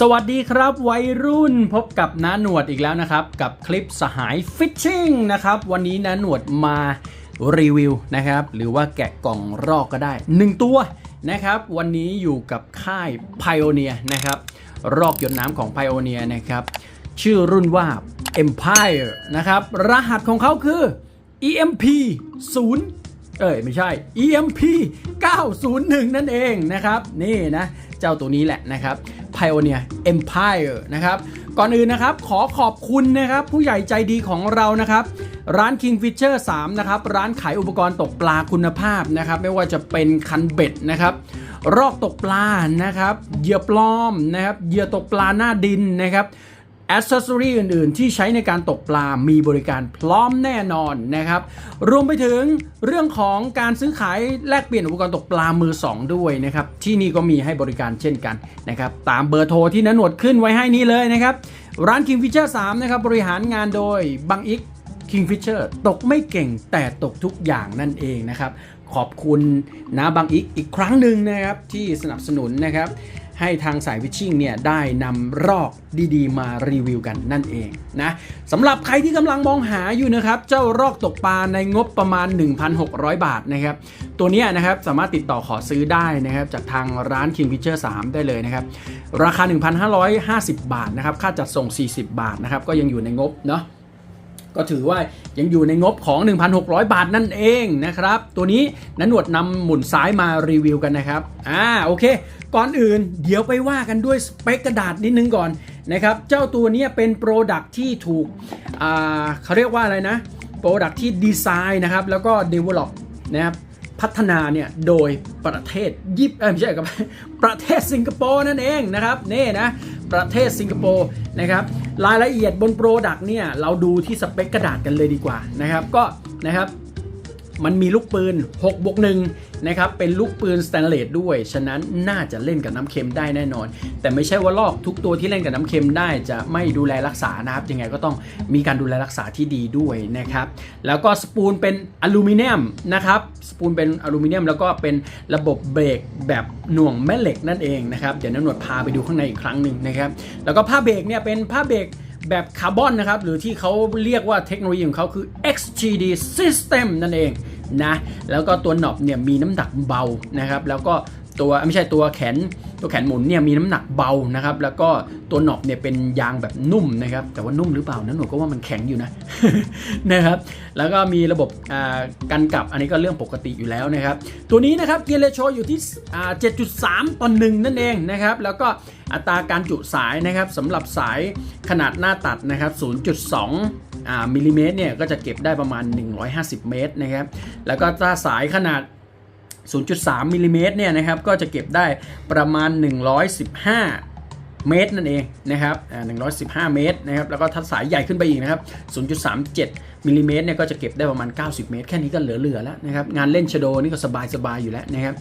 สวัสดีครับวัยรุ่นพบกับน้าหนวดอีกแล้วนะครับ กับคลิปสหายฟิชชิ่งนะครับ วันนี้น้าหนวดมารีวิวนะครับ หรือว่าแกะกล่องรอกก็ได้ 1 ตัวนะครับ วันนี้อยู่กับค่าย Pioneer นะครับ รอกหยดน้ำของ Pioneer นะครับ ชื่อรุ่นว่า Empire นะครับ รหัสของเขาคือ EMP 0 เอ้ยไม่ใช่ EMP 901 นั่นเองนะครับ นี่นะ เจ้าตัวนี้แหละนะครับ Pioneer Empire นะครับ ก่อนอื่นนะครับ ขอขอบคุณนะครับ ผู้ใหญ่ใจดีของเรานะครับร้าน Kingfisher 3นะครับร้านขายอุปกรณ์ตกปลาคุณภาพนะครับ ไม่ว่าจะเป็นคันเบ็ดนะครับรอกตกปลานะครับเหยื่อปลอมนะครับเหยื่อตกปลาหน้าดินนะครับ อ c เซอรีอื่นๆ ที่ใช้ในการตกปลา มีบริการพร้อมแน่นอนนะครับ รวมไปถึงเรื่องของการซื้อขายแลกเปลี่ยนอุปกรณ์ตกปลามือ 2 ด้วยนะครับ ที่นี่ก็มีให้บริการเช่นกันนะครับ ตามเบอร์โทรที่นันหนวดขึ้นไว้ให้นี้เลยนะครับ ร้าน Kingfisher 3นะครับ บริหารงานโดยบังอิก Kingfisher ตกไม่เก่งแต่ตกทุกอย่างนั่นเองนะครับ ขอบคุณนะบางอีกอีกครั้งหนึ่งนะครับที่สนับสนุนนะครับ ให้ทางสายวิชชิ่งเนี่ยได้นำรอกดีๆ มารีวิวกันนั่นเองนะสำหรับใครที่กำลังมองหาอยู่นะครับ เจ้ารอกตกปลาในงบประมาณ 1,600 บาทนะครับ ตัวนี้นะครับสามารถติดต่อขอซื้อได้นะครับจากทางร้าน King Fisher 3 ได้เลยนะครับ ราคา 1,550 บาทนะครับ ค่าจัดส่ง 40 บาทนะครับ ก็ยังอยู่ในงบเนาะ ก็ถือว่ายังอยู่ในงบของ 1,600 บาทนั่นเองนะครับ ตัวนี้นันหนวดนำหมุนซ้ายมารีวิวกันนะครับ อ่าโอเค ก่อนอื่นเดี๋ยวไปว่ากันด้วยสเปคกระดาษนิดนึงก่อนนะครับ เจ้าตัวนี้เป็นโปรดักที่ถูก อ่าเขาเรียกว่าอะไรนะ โปรดักที่ดีไซน์นะครับ แล้วก็ develop นะครับ พัฒนาเนี่ยโดยประเทศยิปไม่ใช่ครับประเทศสิงคโปร์นั่นเองนะครับนี่นะประเทศสิงคโปร์นะครับรายละเอียดบนโปรดักต์เนี่ยเราดูที่สเปคกระดาษกันเลยดีกว่านะครับก็นะครับ มันมีลูกปืน6บวก1นะครับเป็นลูกปืนสแตนเลสด้วย ฉะนั้นน่าจะเล่นกับน้ำเค็มได้แน่นอน แต่ไม่ใช่ว่าลอกทุกตัวที่เล่นกับน้ำเค็มได้จะไม่ดูแลรักษานะครับยังไงก็ต้องมีการดูแลรักษาที่ดีด้วยนะครับแล้วก็สปูลเป็นอลูมิเนียมนะครับสปูลเป็นอลูมิเนียมแล้วก็เป็นระบบเบรกแบบหน่วงแม่เหล็กนั่นเองนะครับเดี๋ยวน้าหนวดพาไปดูข้างในอีกครั้งหนึ่งนะครับแล้วก็ผ้าเบรกเนี่ยเป็นผ้าเบรก แบบคาร์บอนนะครับ หรือที่เขาเรียกว่าเทคโนโลยีของเขาคือ XGD System นั่นเองนะ แล้วก็ตัวหนอบเนี่ยมีน้ำหนักเบานะครับ แล้วก็ ตัวไม่ใช่ตัวแขนตัวแขนหมุนเนี่ยมีน้ำหนักเบานะครับ แล้วก็ตัวหนอบเนี่ยเป็นยางแบบนุ่มนะครับ แต่ว่านุ่มหรือเปล่านะหนูก็ว่ามันแข็งอยู่นะนะครับ แล้วก็มีระบบกันกลับอันนี้ก็เรื่องปกติอยู่แล้วนะครับ ตัวนี้นะครับเกียร์เลโชอยู่ที่อ่า7.3 ต่อ1นั่นเองนะครับ แล้วก็อัตราการจุสายนะครับสำหรับสายขนาดหน้าตัดนะครับ 0.2อ่ามิลลิเมตรเนี่ยก็จะเก็บได้ประมาณ 150 เมตรนะครับ แล้วก็ถ้าสายขนาด 0.3มิลลิเมตรเนี่ยนะครับก็จะเก็บได้ประมาณ 115เมตรนั่นเองนะครับ115 เมตรนะครับ แล้วก็ถ้าสายใหญ่ขึ้นไปอีกนะครับ 0.37มิลลิเมตรเนี่ยก็จะเก็บได้ประมาณ 90 เมตร แค่นี้ก็เหลือๆแล้วนะครับ งานเล่นชโดนี่ก็สบายๆอยู่แล้วนะครับ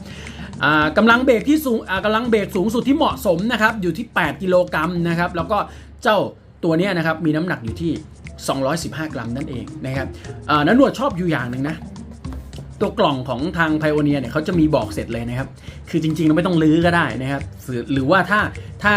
กำลังเบรกที่สูงกำลังเบรกสูงสุดที่เหมาะสมนะครับ อยู่ที่ 8 กิโลกรัมนะครับ แล้วก็เจ้าตัวนี้นะครับ มีน้ำหนักอยู่ที่ 215 กรัมนั่นเองนะครับนันหนวดชอบอยู่อย่างหนึ่งนะ ตัวกล่องของทางไพโอเนียเนี่ยเขาจะมีบอกเสร็จเลยนะครับ คือจริงๆเราไม่ต้องลื้อก็ได้นะครับหรือหรือว่าถ้าถ้า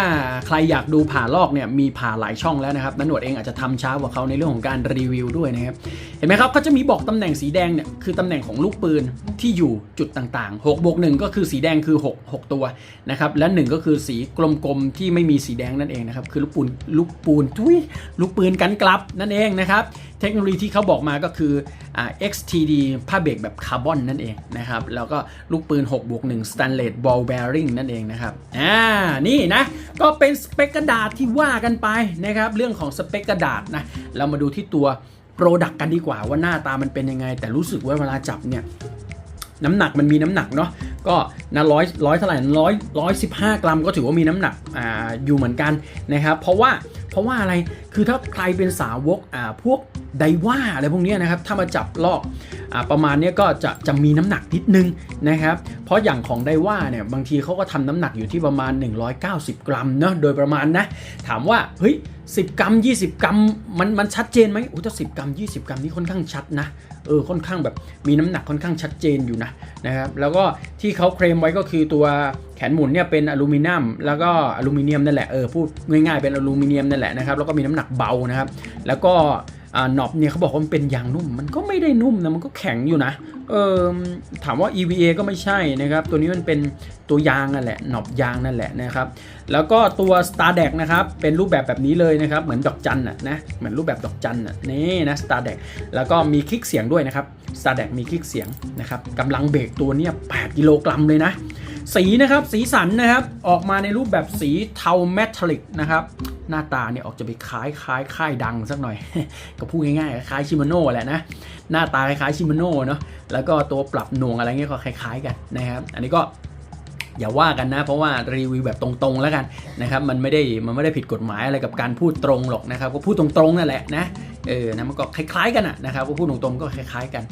ใครอยากดูผ่าลอกเนี่ยมีผ่าหลายช่องแล้วนะครับนันหนวดเองอาจจะทำช้ากว่าเขาในเรื่องของการรีวิวด้วยนะครับเห็นไหมครับเขาจะมีบอกตำแหน่งสีแดงเนี่ยคือตำแหน่งของลูกปืนที่อยู่จุดต่างๆ6บวก1ก็คือสีแดงคือ 6 6 ตัวนะครับและ 1 ก็คือสีกลมๆที่ไม่มีสีแดงนั่นเองนะครับคือลูกปืนลูกปูนทุยลูกปืนกันกลับนั่นเองนะครับเทคโนโลยีที่เขาบอกมาก็คืออ่า XTD ผ้าเบรกแบบคาร์บอนนั่นเองนะครับแล้วก็ลูกปืน6บวก1 Stainless Ball Bearing นั่นเองนะครับอ่านี่นะก็เป็นสเปคกระดาษที่ว่ากันไปนะครับเรื่องของสเปคกระดาษนะเรามาดูที่ตัวโปรดักกันดีกว่าว่าหน้าตามันเป็นยังไง แต่รู้สึกว่าเวลาจับเนี่ยน้ำหนักมันมีน้ำหนักเนาะ ก็นะร้อยร้อยเท่าไหร่ร้อยร้อยสิบห้ากรัมก็ถือว่ามีน้ำหนักอ่าอยู่เหมือนกันนะครับเพราะว่าเพราะว่าอะไรคือถ้าใครเป็นสาวกอ่าพวกไดว่าอะไรพวกนี้นะครับถ้ามาจับลอกอ่าประมาณนี้ก็จะจะมีน้ำหนักนิดนึงนะครับเพราะอย่างของไดว่าเนี่ยบางทีเขาก็ทำน้ำหนักอยู่ที่ประมาณ 190 กรัมเนาะโดยประมาณนะถามว่าเฮ้ย10 กรัม 20 กรัมมันมันชัดเจนไหมโอ้ถ้า10 กรัม 20 กรัมนี่ค่อนข้างชัดนะเออค่อนข้างแบบมีน้ำหนักค่อนข้างชัดเจนอยู่นะนะครับแล้วก็ที่เขาเคลมไว้ก็คือตัวแขนหมุนเนี่ยเป็นอลูมิเนียมแล้วก็อลูมิเนียมนั่นแหละเออพูดง่ายๆเป็นอลูมิเนียมนั่นแหละนะครับแล้วก็มีน้ำหนักเบานะครับ แล้วก็ น็อบเนี่ยเขาบอกว่ามันเป็นยางนุ่ม มันก็ไม่ได้นุ่มนะมันก็แข็งอยู่นะเออถามว่า EVA ก็ไม่ใช่นะครับ ตัวนี้มันเป็นตัวยางนั่นแหละน็อบยางนั่นแหละนะครับ แล้วก็ตัว Star d e c นะครับเป็นรูปแบบแบบนี้เลยนะครับ เหมือนดอกจันน่ะนะเหมือนรูปแบบดอกจันน่ะนี่นะ Star d e c แล้วก็มีคลิกเสียงด้วยนะครับ Star d e c มีคลิกเสียงนะครับกำลังเบรกตัวเนี้ย8กิโลกรัมเลยนะ สีนะครับสีสันนะครับออกมาในรูปแบบสีเทาเมทัลลิกนะครับหน้าตาเนี่ยออกจะไปคล้ายคล้ายค่ายดังสักหน่อย ก็พูดง่ายๆคล้ายชิมาโน่แหละนะหน้าตาคล้ายชิมาโน่เนาะแล้วก็ตัวปรับหน่วงอะไรเงี้ยก็คล้าย ๆ กันนะครับ อันนี้ก็อย่าว่ากันนะ เพราะว่ารีวิวแบบตรงๆแล้วกันนะครับมันไม่ได้มันไม่ได้ผิดกฎหมายอะไรกับการพูดตรงหรอกนะครับก็พูดตรงๆนั่นแหละนะ เออนะมันก็คล้ายๆกันอะนะครับพูดตรงๆก็คล้ายๆกัน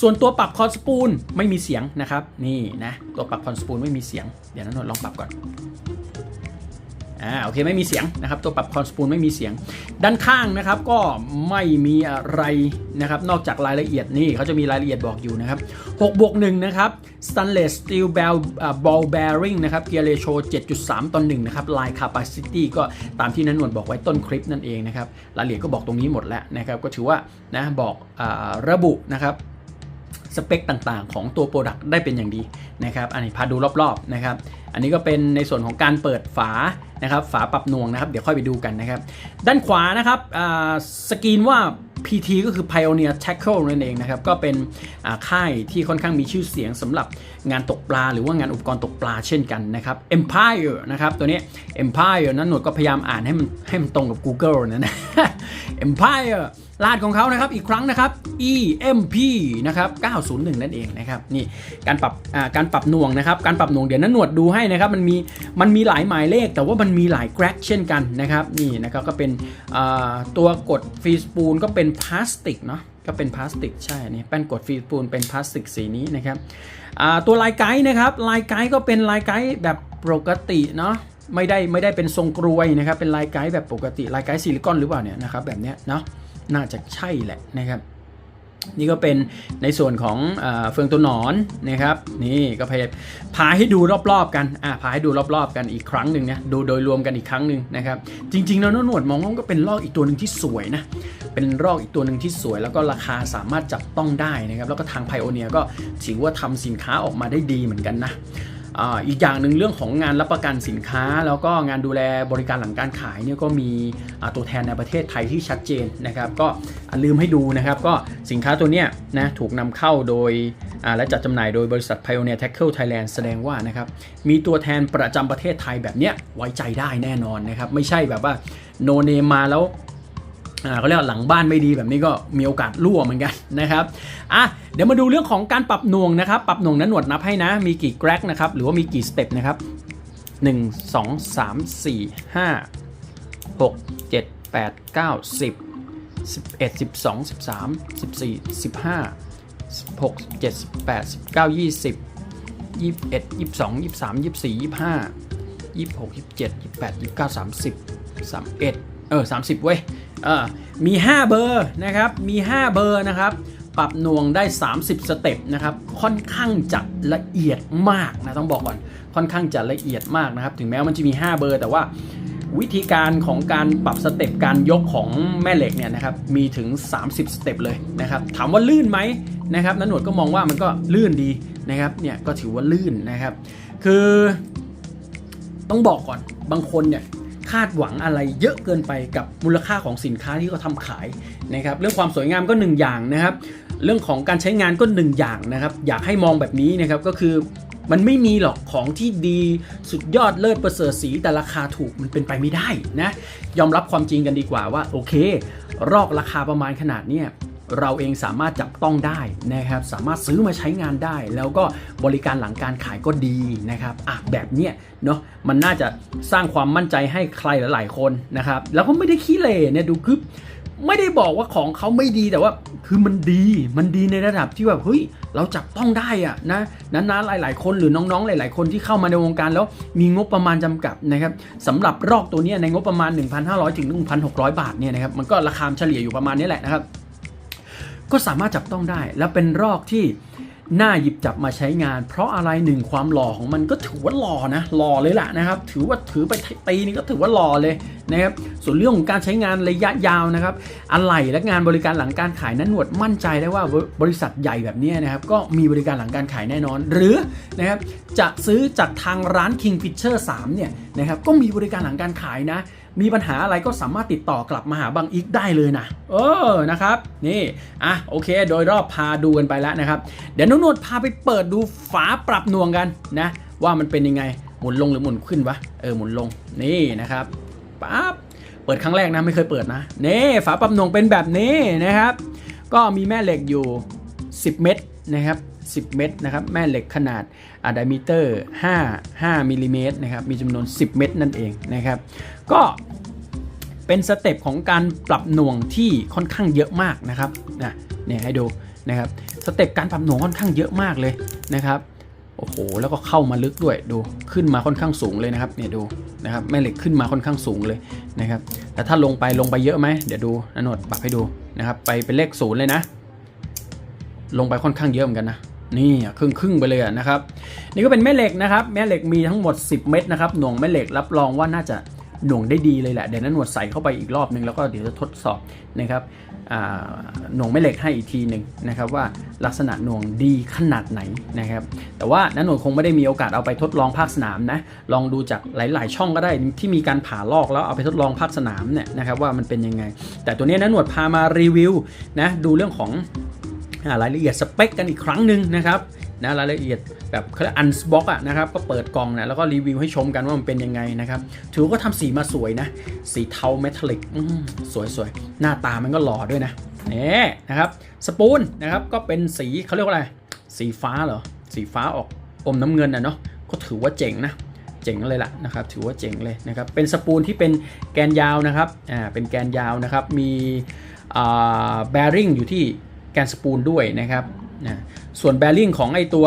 ส่วนตัวปรับคอนสปูลไม่มีเสียงนะครับ นี่นะตัวปรับคอนสปูลไม่มีเสียง เดี๋ยวนั้นนลองปรับก่อน อ่าโอเคไม่มีเสียงนะครับตัวปรับคอนสปูลไม่มีเสียง ด้านข้างนะครับก็ไม่มีอะไรนะครับนอกจากรายละเอียดนี่เขาจะมีรายละเอียดบอกอยู่นะครับ6บวก1นะครับ stainless steel ball ball bearing นะครับ gear ratio 7.3 ต่อ1นะครับ line capacity ก็ตามที่นันนวลบอกไว้ต้นคลิปนั่นเองนะครับรายละเอียดก็บอกตรงนี้หมดแล้วนะครับก็ถือว่านะบอกอระบุนะครับ สเปคต่างๆ ของตัว Product ได้เป็นอย่างดีนะครับ อันนี้พาดูรอบๆนะครับ อันนี้ก็เป็นในส่วนของการเปิดฝานะครับ ฝาปรับนวงนะครับ เดี๋ยวค่อยไปดูกันนะครับ ด้านขวานะครับสกรีนว่า PT ก็คือ Pioneer Tackle นั่นเองนะครับ ก็เป็นค่ายที่ค่อนข้างมีชื่อเสียงสำหรับงานตกปลา หรือว่างานอุปกรณ์ตกปลาเช่นกันนะครับ Empire นะครับ ตัวนี้ Empire นั้นหนวดก็พยายามอ่านให้มันให้มันตรงกับ Google นะนะ Empire รหัสของเขานะครับอีกครั้งนะครับ EMP นะครับ 901 นั่นเองนะครับนี่การปรับการปรับหน่วงนะครับการปรับหน่วงเดี๋ยวนั้นหนวดดูให้นะครับมันมีมันมีหลายหมายเลข แต่ว่ามันมีหลายแกร็กเช่นกันนะครับนี่นะครับก็เป็นตัวกดฟรีสปูลก็เป็นพลาสติกเนาะก็เป็นพลาสติกใช่นี่แป้นกดฟีสปูลเป็นพลาสติกสีนี้นะครับตัวลายไกด์นะครับลายไกด์ก็เป็นลายไกด์แบบปกติเนาะไม่ได้ไม่ได้เป็นทรงกรวยนะครับเป็นลายไกด์แบบปกติลายไกด์ซิลิคอนหรือเปล่าเนี่ยนะครับแบบเนี้ยเนาะ น่าจะใช่แหละนะครับ นี่ก็เป็นในส่วนของเอเฟืองตัวหนอนนะครับนี่ก็พยายามพาให้ดูรอบๆกันอ่าพาให้ดูรอบๆกันอีกครั้งหนึ่งนะดูโดยรวมกันอีกครั้งหนึ่งนะครับ จริงๆแล้วหนวดมองว่าก็เป็นลอกอีกตัวหนึ่งที่สวยนะเป็นลอกอีกตัวหนึ่งที่สวย แล้วก็ราคาสามารถจับต้องได้นะครับ แล้วก็ทางไพโอเนียก็ถือว่าทำสินค้าออกมาได้ดีเหมือนกันนะ อีกอย่างหนึ่งเรื่องของงานรับประกันสินค้า แล้วก็งานดูแลบริการหลังการขายเนี่ยก็มีตัวแทนในประเทศไทยที่ชัดเจนนะครับ ก็ลืมให้ดูนะครับ ก็สินค้าตัวเนี้ยนะถูกนำเข้าโดยและจัดจำหน่ายโดยบริษัท Pioneer Tackle Thailand แสดงว่านะครับมีตัวแทนประจำประเทศไทยแบบเนี้ยไว้ใจได้แน่นอนนะครับ ไม่ใช่แบบว่าโนเนมมาแล้ว เขาเรียกหลังบ้านไม่ดีแบบนี้ก็มีโอกาสรั่วเหมือนกันนะครับอะเดี๋ยวมาดูเรื่องของการปรับหน่วงนะครับ ปรับหน่วงนั้นหนวดนับให้นะ มีกี่แกรกนะครับ หรือว่ามีกี่สเต็ปนะครับ 1 2 3 4 5 6 7 8 9 10 11 12 13 14 15 16 17 18 19 20 21 22 23 24 25 26 27 28 29 30 31เออ30 เว้ย เออมี 5 เบอร์นะครับ มี 5 เบอร์นะครับ ปรับหน่วงได้ 30 สเต็ปนะครับ ค่อนข้างจะละเอียดมากนะต้องบอกก่อน ค่อนข้างจะละเอียดมากนะครับ ถึงแม้มันจะมี 5 เบอร์ แต่ว่าวิธีการของการปรับสเต็ปการยกของแม่เหล็กเนี่ยนะครับมีถึง 30 สเต็ปเลยนะครับ ถามว่าลื่นไหมนะครับนันหนวดก็มองว่ามันก็ลื่นดีนะครับเนี่ยก็ถือว่าลื่นนะครับ คือต้องบอกก่อนบางคนเนี่ย คาดหวังอะไรเยอะเกินไปกับมูลค่าของสินค้าที่เขาทำขายนะครับเรื่องความสวยงามก็หนึ่งอย่างนะครับ เรื่องของการใช้งานก็หนึ่งอย่างนะครับ อยากให้มองแบบนี้นะครับก็คือมันไม่มีหรอกของที่ดีสุดยอดเลิศประเสริฐสีแต่ราคาถูกมันเป็นไปไม่ได้นะยอมรับความจริงกันดีกว่าว่าโอเค รอกราคาประมาณขนาดเนี้ย เราเองสามารถจับต้องได้นะครับ สามารถซื้อมาใช้งานได้ แล้วก็บริการหลังการขายก็ดีนะครับอะแบบเนี้ยเนาะมันน่าจะสร้างความมั่นใจให้ใครหลาย ๆ คนนะครับ แล้วก็ไม่ได้ขี้เหร่เนี่ยดูคือไม่ได้บอกว่าของเขาไม่ดีแต่ว่าคือมันดีมันดีในระดับที่แบบเฮ้ยเราจับต้องได้อะนะนั้นๆหลาย ๆ คนหรือน้องๆ หลาย ๆ คนที่เข้ามาในวงการแล้วมีงบประมาณจำกัดนะครับสำหรับรอกตัวนี้ในงบประมาณ 1,500ถึง1,600 บาทเนี่ยนะครับมันก็ราคาเฉลี่ยอยู่ประมาณนี้แหละนะครับ ก็สามารถจับต้องได้ และเป็นรอกที่น่าหยิบจับมาใช้งาน เพราะอะไรหนึ่งความหล่อของมันก็ถือว่าหล่อนะหล่อเลยแหละนะครับ ถือว่าถือไปตีนี่ก็ถือว่าหล่อเลยนะครับส่วนเรื่องของการใช้งานระยะยาวนะครับอะไหล่และงานบริการหลังการขายนั้นหนวดมั่นใจได้ว่าบริษัทใหญ่แบบนี้นะครับก็มีบริการหลังการขายแน่นอน หรือนะครับจะซื้อจากทางร้าน Kingfisher 3เนี่ยนะครับก็มีบริการหลังการขายนะ มีปัญหาอะไรก็สามารถติดต่อกลับมาหาบางอีกได้เลยนะ เออนะครับ นี่อะโอเค โดยรอบพาดูกันไปแล้วนะครับ เดี๋ยวน้องนวดพาไปเปิดดูฝาปรับน่วงกันนะ ว่ามันเป็นยังไงหมุนลงหรือหมุนขึ้นวะเออหมุนลงนี่นะครับปั๊บเปิดครั้งแรกนะไม่เคยเปิดนะนี่ฝาปรับน่วงเป็นแบบนี้นะครับ ก็มีแม่เหล็กอยู่ 10 เม็ดนะครับ 10 เม็ดนะครับแม่เหล็กขนาดอะดามิเตอร์5 5มิลลิเมตรนะครับมีจำนวน 10 เม็ดนั่นเองนะครับก็เป็นสเต็ปของการปรับหน่วงที่ค่อนข้างเยอะมากนะครับนะเนี่ยให้ดูนะครับสเต็ปการปรับหน่วงค่อนข้างเยอะมากเลยนะครับโอ้โหแล้วก็เข้ามาลึกด้วยดูขึ้นมาค่อนข้างสูงเลยนะครับเนี่ยดูนะครับแม่เหล็กขึ้นมาค่อนข้างสูงเลยนะครับแต่ถ้าลงไปลงไปเยอะไหมเดี๋ยวดูนนดปรับให้ดูนะครับไปเป็นเลขศูนย์เลยนะ ลงไปค่อนข้างเยอะเหมือนกันนะ นี่ครึ่งครึ่งไปเลยนะครับ นี่ก็เป็นแม่เหล็กนะครับ แม่เหล็กมีทั้งหมด 10 เม็ดนะครับ หน่วงแม่เหล็กรับรองว่าน่าจะหน่วงได้ดีเลยแหละ เดี๋ยวนั้นหนวดใส่เข้าไปอีกรอบนึงแล้วก็เดี๋ยวจะทดสอบนะครับหน่วงแม่เหล็กให้อีกทีหนึ่งนะครับว่าลักษณะหน่วงดีขนาดไหนนะครับ แต่ว่านันหนวดคงไม่ได้มีโอกาสเอาไปทดลองภาคสนามนะ ลองดูจากหลาย ๆ ช่องก็ได้ที่มีการผ่าลอกแล้วเอาไปทดลองภาคสนามเนี่ยนะครับว่ามันเป็นยังไง แต่ตัวนี้นันหนวดพามารีวิวนะดูเรื่องของ รายละเอียดสเปคกันอีกครั้งหนึ่งนะครับนะรายละเอียดแบบเขาเรียกอันสบ็อกอะนะครับก็เปิดกล่องนะแล้วก็รีวิวให้ชมกันว่ามันเป็นยังไงนะครับถือว่าทำสีมาสวยนะ สีเทาเมทัลลิกสวยสวยๆหน้าตามันก็หล่อด้วยนะนี่นะครับสปูนนะครับก็เป็นสีเขาเรียกว่าอะไร สีฟ้าเหรอ สีฟ้าออกอมน้ำเงินนะเนาะก็ถือว่าเจ๋งนะเจ๋งเลยล่ะนะครับถือว่าเจ๋งเลยนะครับเป็นสปูนที่เป็นแกนยาวนะครับอ่าเป็นแกนยาวนะครับมีอ่าแบริ่งอยู่ที่ แกนสปูนด้วยนะครับนะส่วนแบริ่งของไอตัว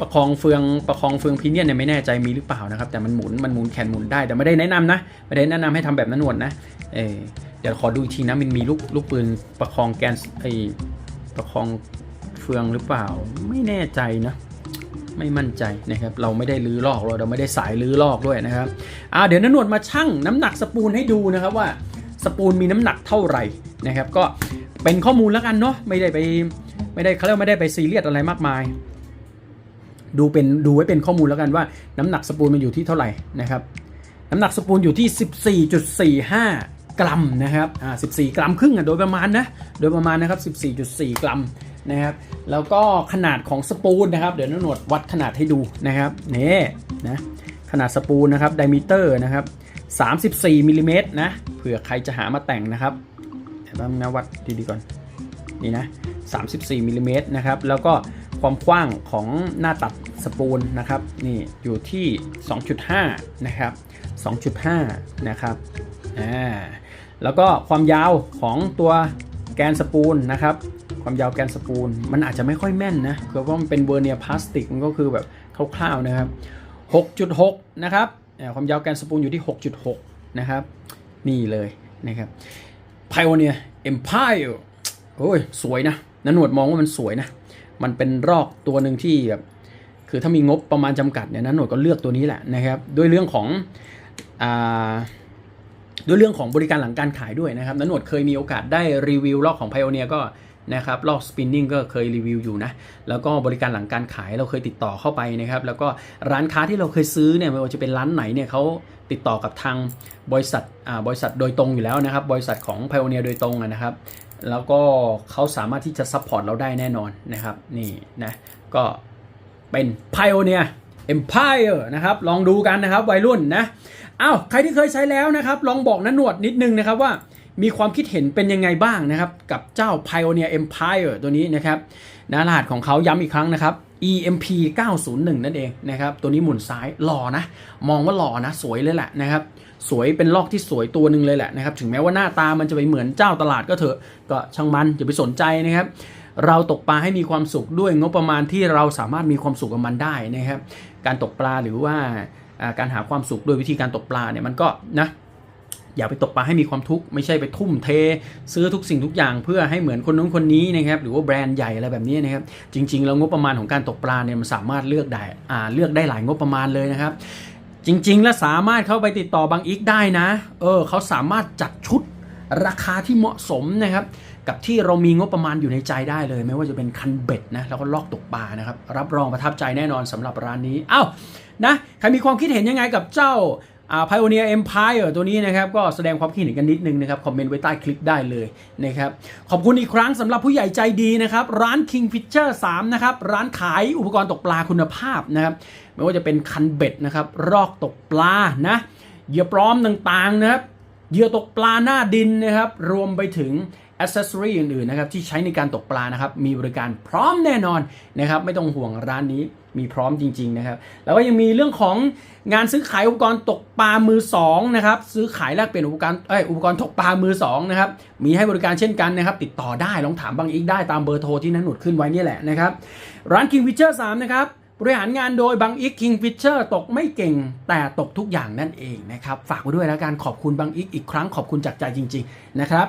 ประคองเฟืองประคองเฟืองพีเนียนเนี่ยไม่แน่ใจมีหรือเปล่านะครับ แต่มันหมุนมันหมุนแขนหมุนได้แต่ไม่ได้แนะนำนะไม่ได้แนะนำให้ทำแบบนั้นหนวดนะเออเดี๋ยวขอดูอีกทีนะมันมีลูกลูกปืนประคองแกนไอประคองเฟืองหรือเปล่า ไม่แน่ใจนะไม่มั่นใจนะครับเราไม่ได้ลื้อลอกเราเราไม่ได้สายลื้อลอกด้วยนะครับอ่าเดี๋ยวนันหนวดมาชั่งน้ำหนักสปูนให้ดูนะครับว่าสปูนมีน้ำหนักเท่าไหร่นะครับ ก็ เป็นข้อมูลแล้วกันเนาะไม่ได้ไปไม่ได้เขาเรียกไม่ได้ไปซีเรียสอะไรมากมาย ดูเป็นดูไว้เป็นข้อมูลแล้วกันว่า น้ำหนักสปูนมันอยู่ที่เท่าไหร่นะครับ น้ำหนักสปูนอยู่ที่ 14.45 กรัมนะครับอ่า14 กรัมครึ่งอะโดยประมาณนะโดยประมาณนะครับ 14.4 กรัมนะครับแล้วก็ขนาดของสปูนนะครับ เดี๋ยวน้หนวดวัดขนาดให้ดูนะครับนี่นะขนาดสปูนนะครับไดมิเตอร์นะครับ 34มิลลิเมตรนะเผื่อใครจะหามาแต่งนะครับ แป๊บนึงนะวัดดีๆก่อน นี่นะ 34มิลลิเมตรนะครับ แล้วก็ความกว้างของหน้าตัดสปูนนะครับ นี่อยู่ที่ 2.5 นะครับ 2.5 นะครับอ่าแล้วก็ความยาวของตัวแกนสปูนนะครับ ความยาวแกนสปูนมันอาจจะไม่ค่อยแม่นนะเพราะว่ามันเป็นเวอร์เนียพลาสติกมันก็คือแบบคร่าวๆนะครับ 6.6 นะครับความยาวแกนสปูนอยู่ที่ 6.6 นะครับ นี่เลยนะครับ Pioneer Empire โอ้ย สวยนะนันหนวดมองว่ามันสวยนะ มันเป็นรอกตัวหนึ่งที่แบบคือถ้ามีงบประมาณจำกัดเนี่ยนันหนวดก็เลือกตัวนี้แหละนะครับ ด้วยเรื่องของอ่าด้วยเรื่องของบริการหลังการขายด้วยนะครับนันหนวดเคยมีโอกาสได้รีวิวรอกของ Pioneer ก็ นะครับลอกสปินนิ่งก็เคยรีวิวอยู่นะ แล้วก็บริการหลังการขายเราเคยติดต่อเข้าไปนะครับ แล้วก็ร้านค้าที่เราเคยซื้อเนี่ยไม่ว่าจะเป็นร้านไหนเนี่ยเขาติดต่อกับทางบริษัทบริษัทโดยตรงอยู่แล้วนะครับ บริษัทของ Pioneer โดยตรงนะครับ แล้วก็เขาสามารถที่จะซัพพอร์ตเราได้แน่นอนนะครับนี่นะก็เป็น Pioneer Empire นะครับลองดูกันนะครับวัยรุ่นนะอ้าวใครที่เคยใช้แล้วนะครับ ลองบอกนันหนวดนิดนึงนะครับว่า มีความคิดเห็นเป็นยังไงบ้างนะครับ กับเจ้า Pioneer Empire ตัวนี้นะครับนะรหัสของเขาย้ำอีกครั้งนะครับ EMP 901 นั่นเองนะครับ ตัวนี้หมุนซ้ายหล่อนะ มองว่าหล่อนะ สวยเลยแหละนะครับ สวยเป็นลอกที่สวยตัวหนึ่งเลยแหละนะครับ ถึงแม้ว่าหน้าตามันจะไปเหมือนเจ้าตลาดก็เถอะ ก็ช่างมันอย่าไปสนใจนะครับ เราตกปลาให้มีความสุขด้วยงบประมาณที่เราสามารถมีความสุขกับมันได้นะครับ การตกปลาหรือว่าอ่าการหาความสุขด้วยวิธีการตกปลาเนี่ยมันก็นะ อย่าไปตกปลาให้มีความทุกข์ไม่ใช่ไปทุ่มเท ซื้อทุกสิ่งทุกอย่างเพื่อให้เหมือนคนนู้นคนนี้นะครับหรือว่าแบรนด์ใหญ่อะไรแบบนี้นะครับจริงๆแล้วงบประมาณของการตกปลาเนี่ยมันสามารถเลือกได้อ่าเลือกได้หลายงบประมาณเลยนะครับจริง ๆ แล้วสามารถเข้าไปติดต่อบางอีกได้นะ เออเขาสามารถจัดชุดราคาที่เหมาะสมนะครับกับที่เรามีงบประมาณอยู่ในใจได้เลย ไม่ว่าจะเป็นคันเบ็ดนะแล้วก็ลอกตกปลานะครับ รับรองประทับใจแน่นอนสำหรับร้านนี้ เอ้านะใครมีความคิดเห็นยังไงกับเจ้า อ่า Pioneer Empire ตัวนี้นะครับ ก็แสดงความคิดเห็นกันนิดนึงนะครับ คอมเมนต์ไว้ใต้คลิปได้เลยนะครับ ขอบคุณอีกครั้งสำหรับผู้ใหญ่ใจดีนะครับ ร้าน King Fisher 3 นะครับ ร้านขายอุปกรณ์ตกปลาคุณภาพนะครับ ไม่ว่าจะเป็นคันเบ็ดนะครับ รอกตกปลานะเหยื่อปลอมต่างๆนะครับเหยื่อตกปลาหน้าดินนะครับ รวมไปถึง อ c เซสซอรีอื่นๆนะครับที่ใช้ในการตกปลานะครับมีบริการพร้อมแน่นอนนะครับไม่ต้องห่วงร้านนี้มีพร้อมจริงๆนะครับแล้วก็ยังมีเรื่องของงานซื้อขายอุปกรณ์ตกปลามือสองนะครับซื้อขายแลกเปลี่ยนอุปกรณ์เอ้ยอุปกรณ์ตกปลามือสองนะครับมีให้บริการเช่นกันนะครับติดต่อได้ลองถามบางอีกได้ตามเบอร์โทรที่นั้นหนุดขึ้นไว้นี่แหละนะครับร้าน King Fisher 3นะครับบริหารงานโดยบังอิกคิงฟิชเชอร์ตกไม่เก่ง แต่ตกทุกอย่างนั่นเองนะครับฝากไว้ด้วยแล้วกันขอบคุณบังอิกอีกครั้งขอบคุณจากใจจริง ๆ นะครับ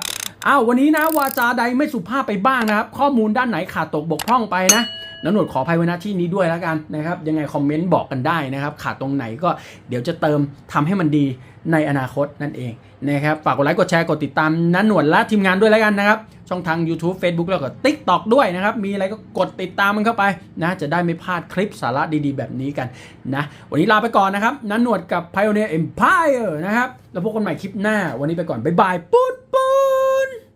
อ้าววันนี้นะวาจาใดไม่สุภาพไปบ้างนะครับ ข้อมูลด้านไหนขาดตกบกพร่องไปนะนหนวดขออภัยไว้ณที่นี้ด้วยแล้วกันนะครับยังไงคอมเมนต์บอกกันได้นะครับ ขาดตรงไหนก็เดี๋ยวจะเติมทำให้มันดีในอนาคตนั่นเองนะครับฝากกดไลค์กดแชร์กดติดตามนันหนวดและทีมงานด้วยแล้วกันนะครับ ช่องทาง YouTube Facebook แล้วก็ TikTok ด้วยนะครับ มีอะไรก็กดติดตามมันเข้าไปนะจะได้ไม่พลาดคลิปสาระดีๆ แบบนี้กันนะวันนี้ลาไปก่อนนะครับนันหนวดกับ Pioneer Empire นะครับแล้วพบกันใหม่คลิปหน้าวันนี้ไปก่อนบ๊ายบายปุ๊ดปุ๊